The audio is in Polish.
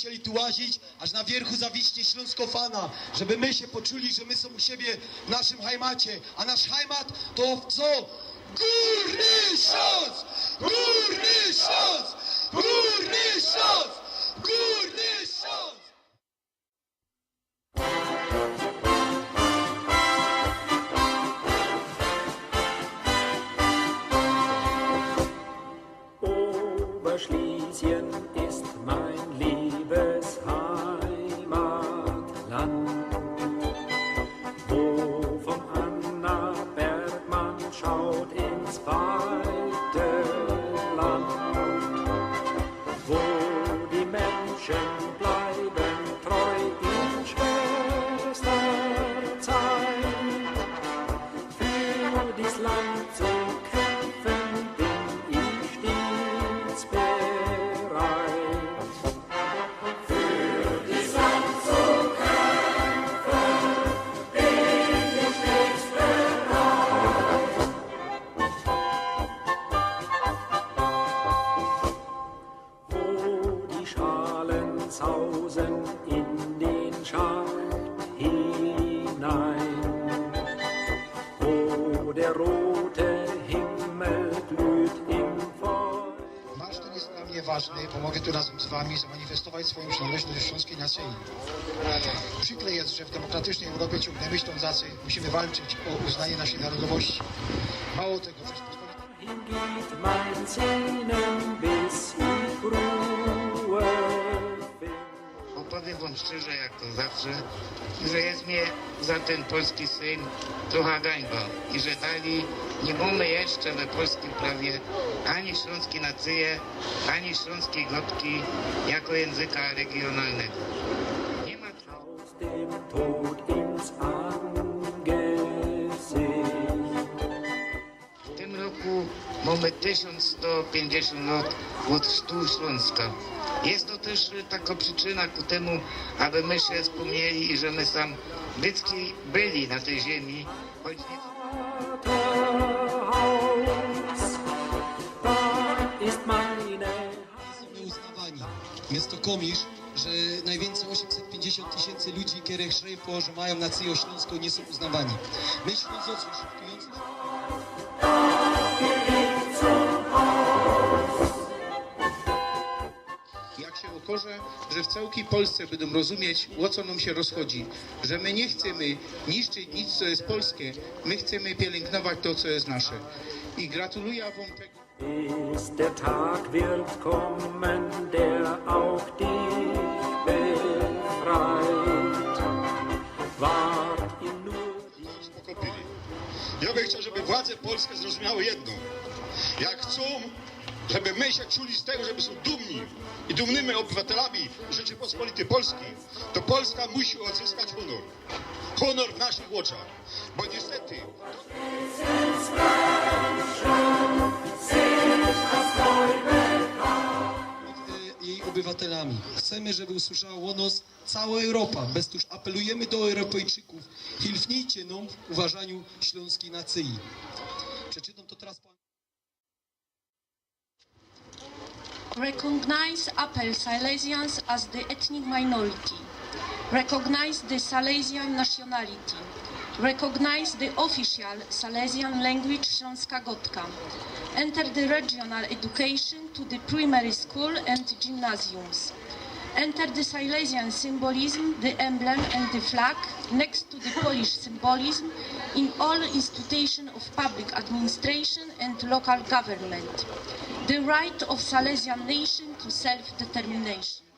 musieli tu łazić, aż na wierchu zawiśnie Śląskofana, żeby my się poczuli, że my są u siebie w naszym hajmacie. A nasz hajmat to co? Górny Śląsk! Górny Śląsk! Górny Śląsk! Górny Schalen sausen in den Schacht hinein wo der rote Himmel glüht im. Marsz ten jest dla mnie ważny, bo mogę tu razem z Wami zamanifestować swoją przynależność do śląskiej nacji. Przykre jest, że w demokratycznej Europie ciągnemy tą zacę. Musimy walczyć o uznanie naszej narodowości. Mało tego, Rzeczpospolita Hingeht mein Sehnen, bis ich finde. Opowiem wam szczerze, jak to zawsze, że jest mnie za ten polski syn trochę gańba i że dalej nie mamy jeszcze we polskim prawie ani śląskiej nacyje, ani śląskiej gotki jako języka regionalnego. Nie ma. W tym roku mamy 1150 lat od chrztu Śląska. Jest to też taka przyczyna ku temu, aby my się wspomnieli i że my sam bycki byli na tej ziemi, choć nie... Jest to komisz, że najwięcej 850 tysięcy ludzi, które szrejpo, że mają nację śląską, nie są uznawani. My Ślązocy szybkujący Że w całej Polsce będą rozumieć, o co nam się rozchodzi. Że my nie chcemy niszczyć nic, co jest polskie, my chcemy pielęgnować to, co jest nasze. I gratuluję Wam tego. Bis der Tag wird kommen, der auch dich befreit. Wart ihr nur. Ja bym chciał, żeby władze polskie zrozumiały jedno. Jak chcą, żeby my się czuli z tego, żeby są dumni i dumnymi obywatelami Rzeczypospolitej Polskiej, to Polska musi odzyskać honor. Honor w naszych oczach. Bo niestety jej obywatelami. Chcemy, żeby usłyszała nas cała Europa. Bez tuż apelujemy do Europejczyków. Hilfnijcie nam w uważaniu śląskiej nacji. Przeczytam Recognize Upper Silesians as the ethnic minority. Recognize the Silesian nationality. Recognize the official Silesian language Śląska Gotka. Enter the regional education to the primary school and gymnasiums. Enter the Silesian symbolism, the emblem and the flag next to the Polish symbolism in all institutions of public administration and local government. The right of Salesian nation to self-determination.